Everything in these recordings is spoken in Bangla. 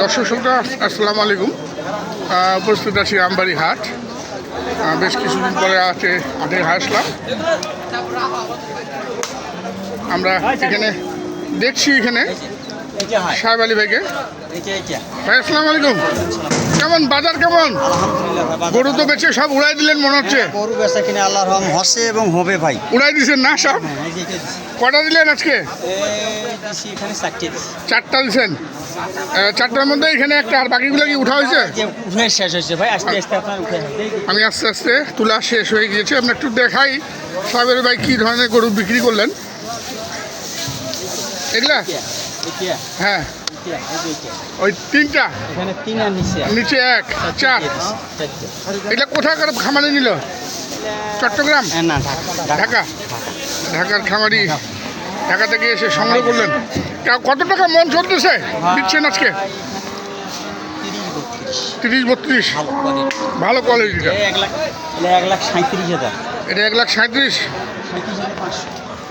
দর্শক শ্রোতা আসসালামু আলাইকুম। উপস্থিত আছি আমবাড়ি হাট। বেশ কিছুদিন পরে আছে হাটে আসলাম। আমরা এখানে দেখছি এখানে সাহেব আলী ভাইকে। ভাই আসসালামু আলাইকুম। কেমন? বাজার কেমন? গরু তো বেচে সব উড়াই দিলেন মনে হচ্ছে। হ্যাঁ, গরু বেচা কিনে আল্লাহর রহম হসে এবং হবে ভাই। উড়াই দিছেন না সব? হ্যাঁ। কটা দিলেন আজকে? চারটে দিছি। চারটা দিছেন? চারটার মধ্যে এখানে একটা আর বাকিগুলো কি উঠা হয়েছে? উঠে শেষ হয়েছে ভাই আস্তে আস্তে আপনার উঠে আমি আস্তে আস্তে তুলা শেষ হয়ে গিয়েছে আমরা একটু দেখাই সাহেবের ভাই কী ধরনের গরু বিক্রি করলেন। এগুলা? এটা, এটা, হ্যাঁ। এটা, এটা। ওই তিনটা? নিচে এক। চার। এগুলা কোথাকার খামারে নিল? চট্টগ্রাম? ঢাকা। ঢাকার খামারি। ঢাকা থেকে এসে সংগ্রহ করলেন। কত টাকা মন চলতেছে দিচ্ছেন আজকে? তিরিশ বত্রিশ। তিরিশ ভালো কোয়ালিটিটা। এক লাখ সাঁত্রিশ হাজার এটা এক লাখ সাঁত্রিশ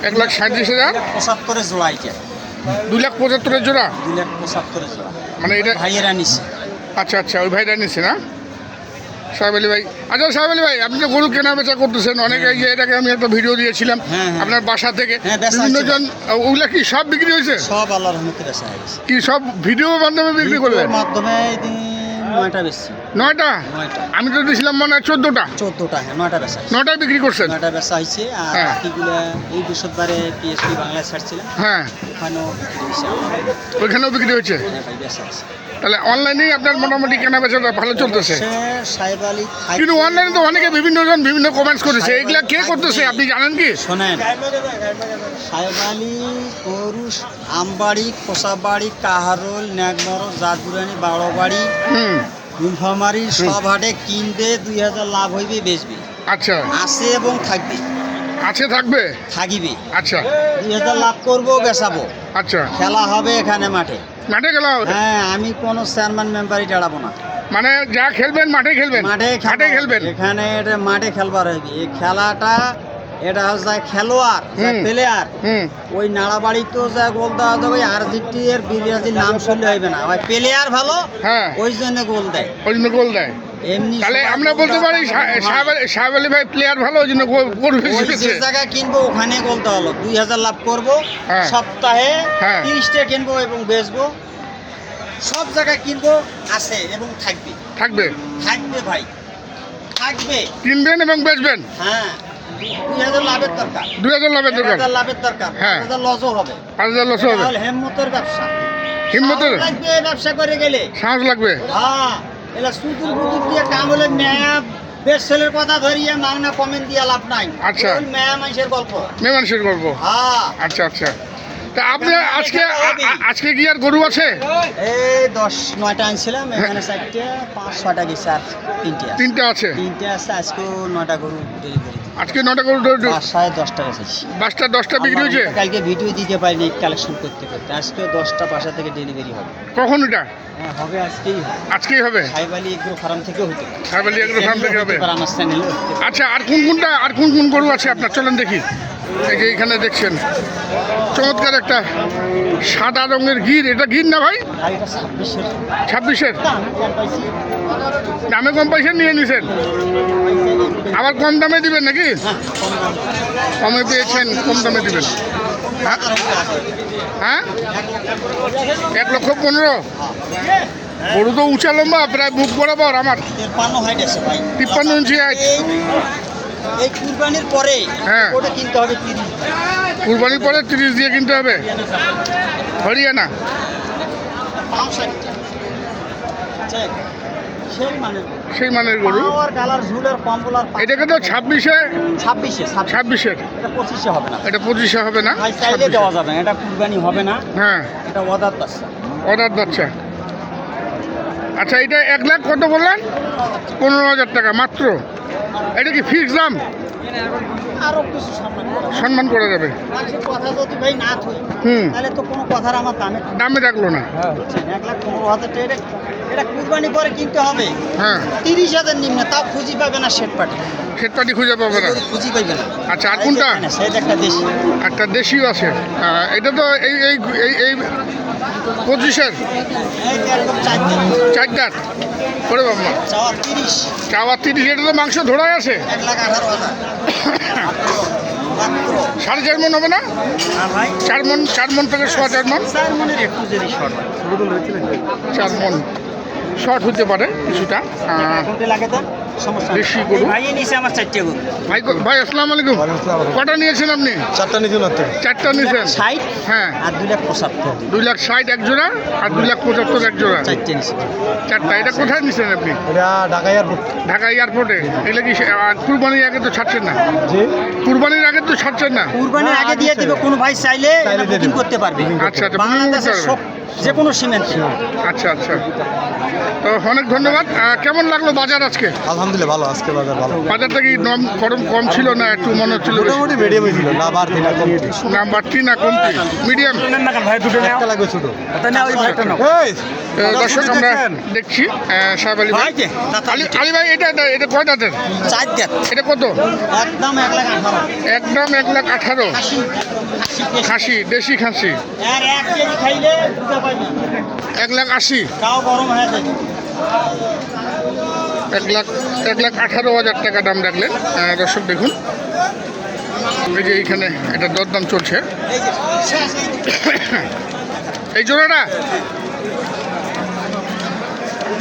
এক লাখ সাঁত্রিশ হাজার? পঁচাত্তরে জোড়া এটা দুই লাখ পঁচাত্তরের জোড়া? দুই লাখ পঁচাত্তরে জোড়া। মানে এটা ভাইয়েরা নিছে। আচ্ছা আচ্ছা ওই ভাইটা নিচ্ছে না? সাহেব আলী ভাই। আচ্ছা সাহেব আলী ভাই আপনি তো গরু কেনা বেচা করতেছেন অনেক এই যে এটাকে আমি একটা ভিডিও দিয়েছিলাম হ্যাঁ, হ্যাঁ। আপনার বাসা থেকে। হ্যাঁ, বিভিন্ন জন ওগুলা কি সব বিক্রি হয়েছে? সব আল্লাহর রহমতে বেচা হয়ে কি সব ভিডিও মাধ্যমে বিক্রি করলেন? মাধ্যমে নয়টা বেশি নয়টা? আমি তো দিয়েছিলাম মনে হয় চোদ্দোটা। চোদ্দোটা হ্যাঁ নয়টা বেচা নয়টায় বিক্রি করছেন? নয়টা বেচা হয়েছে। আর হ্যাঁ। বাকিগুলো এই বৃহস্পতিবারে পিএসপি বাংলায় ছাড়ছিলাম। হ্যাঁ। ওখানেও বিক্রি হয়েছে। ওইখানেও বিক্রি হয়েছে? হ্যাঁ ভাই বেচা হয়েছে। তাহলে অনলাইনেই আপনার মোটামুটি কেনা বেচাটা ভালো চলতেছে। কিন্তু অনলাইনে তো অনেকে বিভিন্ন জন বিভিন্ন কমেন্টস করেছে এগুলা কে করতেছে? আপনি জানেন কি? শোনেন। সাহেব আলী পৌরুষ আমবাড়ি খোসাবাড়ি কাহারোল ন্যাগমর জাদুরানি বাড়োবাড়ি হুম। নীলফামারি সব হাটে কিনবে দুই হাজার লাভ হইবে বেচবে। আচ্ছা। আছে এবং থাকবে। আছে থাকবে? থাকিবে। আচ্ছা। দুই হাজার লাভ করব বেচাবো। আচ্ছা। খেলা হবে এখানে মাঠে। মাঠে গেল হ্যাঁ আমি কোনো চেয়ারম্যান মেম্বারই দাঁড়াবো না। মানে যা খেলবেন মাঠে খেলবেন? মাঠে মাঠে খেলবেন? এখানে এটা মাঠে খেলবার হইবে। এই খেলাটা এটা হচ্ছে খেলোয়াড় প্লেয়ার ওই নাড়াবাড়ি তো যা গোল দেওয়া যাবে ওই আরজিটি এর বিরাজির নাম শুনলে হইবে না। ওই প্লেয়ার ভালো হ্যাঁ। ওই জন্য গোল দেয়। ওই জন্য গোল দেয়। তাহলে আমরা বলতে পারি সাহেব আলী- ভাই প্লেয়ার ভালো ওই জন্য গোল জায়গায় কিনবো ওখানে দেওয়া হলো। দুই হাজার লাভ করব হ্যাঁ। সপ্তাহে হ্যাঁ। তিরিশটা কিনবো এবং বেচবো। সব জায়গায় কিনবো আছে এবং থাকবে। থাকবে? থাকবে ভাই। থাকবে। কিনবেন এবং বেচবেন? হ্যাঁ। দুই হাজার লাভের দরকার। দুই হাজার লাভের হাজার লাভের দরকার। হ্যাঁ। হাজার লসও হবে। পাঁচ হাজার লস হবে? হেমমতের ব্যবসা। হিম্মতের? ব্যবসা করে গেলে। সাহস লাগবে? হ্যাঁ। এলা সুদূর বুদুর দিয়ে কাম হলে মেয়া বেশ ছেলের কথা ধরিয়ে মাংনা কমেন্ট দিয়ে লাভ নাই। আচ্ছা। মেয়া মানুষের গল্প। মেয়ে মানুষের গল্প। হ্যাঁ। আচ্ছা আচ্ছা। তা আপনি আজকে আজকে কি আর গরু আছে? এই দশ নয়টা আনছিলাম এখানে চারটে পাঁচ ছয়টা গেছে আর তিনটে তিনটা আছে? তিনটে আছে আজকেও নয়টা গরু ডেলিভারি আজকে নটা গরু ড- ড- বাসায় দশটা গেছে। পাঁচটা দশটা বিক্রি হয়েছে? কালকে ভিডিও দিতে পারিনি কালেকশন করতে করতে। আজকে দশটা বাসা থেকে ডেলিভারি হবে। কখন এটা? হ্যাঁ হবে আজকেই আজকেই হবে? এগ্রো ফার্ম থেকে হতে পারে। সাহেব এগ্রো ফার্ম থেকে হবে। আচ্ছা আর কোন কোনটা আর কোন কোন গরু আছে আপনার? চলেন দেখি। এই যে এখানে দেখছেন চমৎকার একটা সাদা রঙের গির। এটা গির না ভাই? ছাব্বিশের। দাম কম পয়সা নিয়ে নিছেন? আবার কম দামে দিবেন নাকি? কম পেয়েছেন কম দামে দিবেন। হ্যাঁ? আছে। হ্যাঁ? এক লক্ষ পনেরো। গরু তো উঁচা লম্বা প্রায় বুক বরাবর আমার। তিপ্পান্ন আছে ইঞ্চি height। এই কুরবানির পরে হ্যাঁ। ওটা কিনতে হবে তিরিশ কুরবানির পরে তিরিশ দিয়ে কিনতে হবে? হরিয়ানা। সেই মানে মানের গরু। এটাকে তো ছাব্বিশে ছাব্বিশে ছাব্বিশ। এটা পঁচিশে হবে না। এটা পঁচিশে হবে না? চাইলে দেওয়া যাবে না। এটা কুরবানি হবে না। হ্যাঁ। এটা ওয়াদার বাচ্চা অর্ডার দিচ্ছে আচ্ছা এটা এক লাখ কত বললেন? পনেরো হাজার টাকা মাত্র? এটা কি ফিক্স দাম? আরও কিছু সম্মান করা যাবে কথা যদি ভাই না থই তাহলে তো কোনো কথার আমার দামে দামে রাখল না। হ্যাঁ। এক লাখ পনেরো হাজার টাকা এটা- এটা কুরবানি করে কিনতে হবে। হ্যাঁ। তিরিশ হাজার নিম্নে তাও খুঁজি পাবে না শেট পাটি সেট পাটি খুঁজে পাবে না। খুঁজি পাইবে না। আচ্ছা আর কোনটা? সেটা একটা দেশি। একটা দেশিও আছে। এটা তো এই এই এই পঁচিশের চার দাঁত করে বাবা চাওয়া তিরিশ, এটা তো মাংস ধরাই আছে। সাড়ে চার মন হবে না? চার মন চার মন থেকে সোয়া চার মন? চার মন। শর্ট হতে পারে কিছুটা। সমস্যা নেই। দেশি গরু। এই ভাইয়ে আমার চারটে গরু। ভাই কো- ভাই আসসালামু আলাইকুম। কটা নিয়েছেন আপনি? চারটা নিচে না চারটা নিয়েছেন? ষাট হ্যাঁ। আর দুই লাখ পঁচাত্তর। দুই লাখ ষাট এক জোড়া আর দুই লাখ পঁচাত্তর এক জোড়া? চারটে নিছে। চারটা। এটা কোথায় নিয়েছেন আপনি? এটা ঢাকা এয়ারপোর্ট। ঢাকা এয়ারপোর্টে। এগুলো কি আর কুরবানির আগে তো ছাড়ছেন না? জি। কুরবানির আগে তো ছাড়ছেন না? কুরবানির আগে দিয়ে। দিবে কোনো ভাই চাইলে বুকিং করতে পারবে। আচ্ছা আচ্ছা বাংলাদেশের যে কোনো সিমেন্ট আচ্ছা আচ্ছা। তো অনেক ধন্যবাদ। কেমন লাগল বাজার আজকে? আলহামদুলিল্লাহ ভালো আজকে বাজার ভালো। বাজারটা কি নম গরম কম ছিল না একটু মনে হচ্ছিল? মোটামুটি মিডিয়ামই ছিল না বাড়তি না কম না বাড়তি না কমতি। মিডিয়াম ভাই দুটো একটা লাগবে ছোট এই! দর্শক আমরা দেখছি সাহেব আলী ভাই। আলী ভাই এটা এটা- কয় দাঁতের? চার এটা কত? একদম এক লাখ আঠারো। একদম এক লাখ আঠারো। খাসি। দেশি। খাসি আর এক লাখ আশি। এক লাখ এক লাখ আঠারো হাজার টাকা দাম রাখলেন। দর্শক দেখুন। এই যে এইখানে এটা দরদাম চলছে। এই জোড়াটা?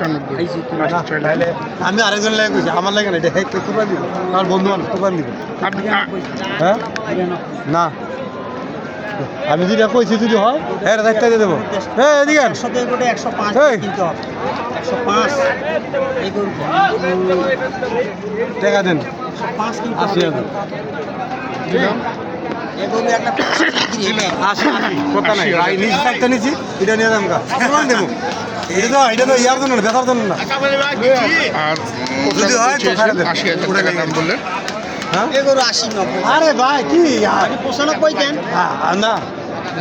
পঁচানব্বই আমি আরেকজন লাগে কইছি আমার লাগে না এটা হেক কুরবান দিব? আমার বন্ধু মানুষ কুরবান দিব। হ্যাঁ? না। আমি যেটা কইছি যদি হয় হ্যাঁ চারটা দিয়ে দেবো। হ্যাঁ এদিকে। একশো পাঁচ এই। কিনতে হবে। একশো পাঁচ এই গরু টাকা দেন। আশি হবে। হাজার। আশি কথা নাই। হাজার। আই নিছি এটা নিয়ে গা। কুরবান দেবো। এটা তো এটা তো ইয়ার জন্য না জন্য না। আর যদি হয় তো খারাপ আশি হাজার টাকা দাম বললেন। হ্যাঁ? আরে ভাই কি? পঁচানব্বই দেন। আ- না।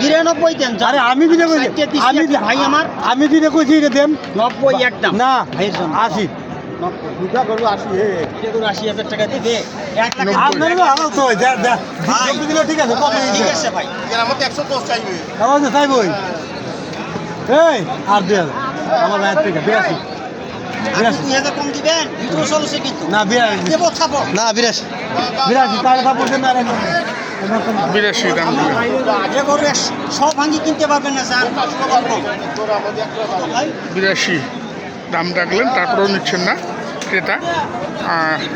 বিরানব্বই দেন। আরে আমি দিলে কইছি আমি ভাই আমার আমি দিলে কইছি এটা দেন। নব্বই একদম। না ভাইয়ের জন্য। আশি। আর দুই হাজার আমার ভাইয়ের থেকে বিরাশি বিরাশি দাম রাখলেন তারপরেও নিচ্ছেন না? ক্রেতা।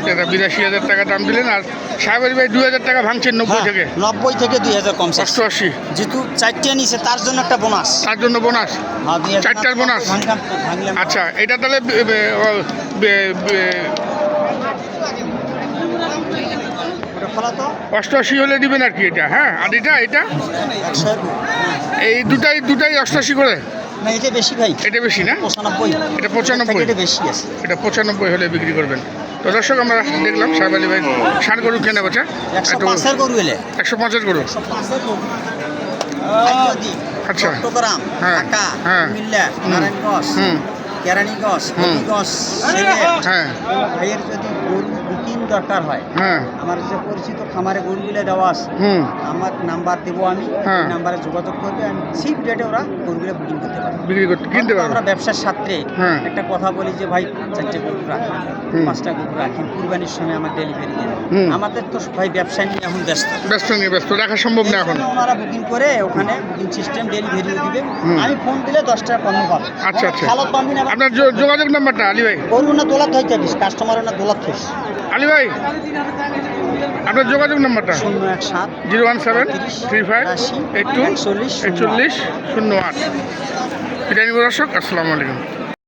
ক্রেতা বিরাশি হাজার টাকা দাম দিলেন আর সাহেবের ভাই দু হাজার টাকা ভাঙছেন নব্বই হ্যাঁ, থেকে। নব্বই থেকে দুই হাজার কম অষ্টআশি। যেহেতু চারটে নিছে তার জন্য একটা বোনাস তার জন্য বোনাস দুই চারটার বোনাস? আচ্ছা এটা তাহলে অষ্টআশি হলে দিবেন আর কি এটা হ্যাঁ? আর এটা এটা? এই দুটাই দুটাই অষ্টআশি করে। না এটা বেশি ভাই। এটা বেশি না? পঁচানব্বই। এটা পঁচানব্বই। এটা বেশি আছে। এটা পঁচানব্বই হলে বিক্রি করবেন। তো দর্শক আমরা দেখলাম সাহেব আলী ভাই ষাট গরু কেনা বেচা। একশো পাঁচের গরু আচ্ছা। হ্যাঁ, হ্যাঁ। নারায়ণগঞ্জ হুম। কেরানীগঞ্জ হ্যাঁ। ভাইয়ের যদি গরু বুকিং দরকার হয়। হ্যাঁ। আমার যে পরিচিত খামারে গরুগুলো দেওয়া আছে আমার নাম্বার দেবো আমি হ্যাঁ। নাম্বারে যোগাযোগ করবে আমি সিপ রেটে ওরা গরুগুলো বুকিং করতে পারবে। বিক্রি করতে কিনতে আমরা ব্যবসার সাথে হ্যাঁ। একটা কথা বলি যে ভাই চারটে গরু রাখেন পাঁচটা গরু রাখেন কুরবানির সময় আমার ডেলিভারি দেন। আমাদের তো ভাই ব্যবসা নিয়ে এখন ব্যস্ত। ব্যস্ত নিয়ে ব্যস্ত রাখা সম্ভব না এখন। ওনারা বুকিং করে ওখানে বুকিং সিস্টেম ডেলিভারিও দিবে। আমি ফোন দিলে দশ টাকা কম পাবো আচ্ছা, আচ্ছা। আপনার যোগাযোগ নাম্বারটা আলী ভাই। গরু না দোলাত হইতে কাস্টমার না দোলাত থইস আলী ভাই আপনার যোগাযোগ নাম্বারটা? শূন্য এক সাত zero one seven three five eight two একচল্লিশ শূন্য আট। একচল্লিশ শূন্য আট। বিরিয়ানি দর্শক আসসালামু আলাইকুম।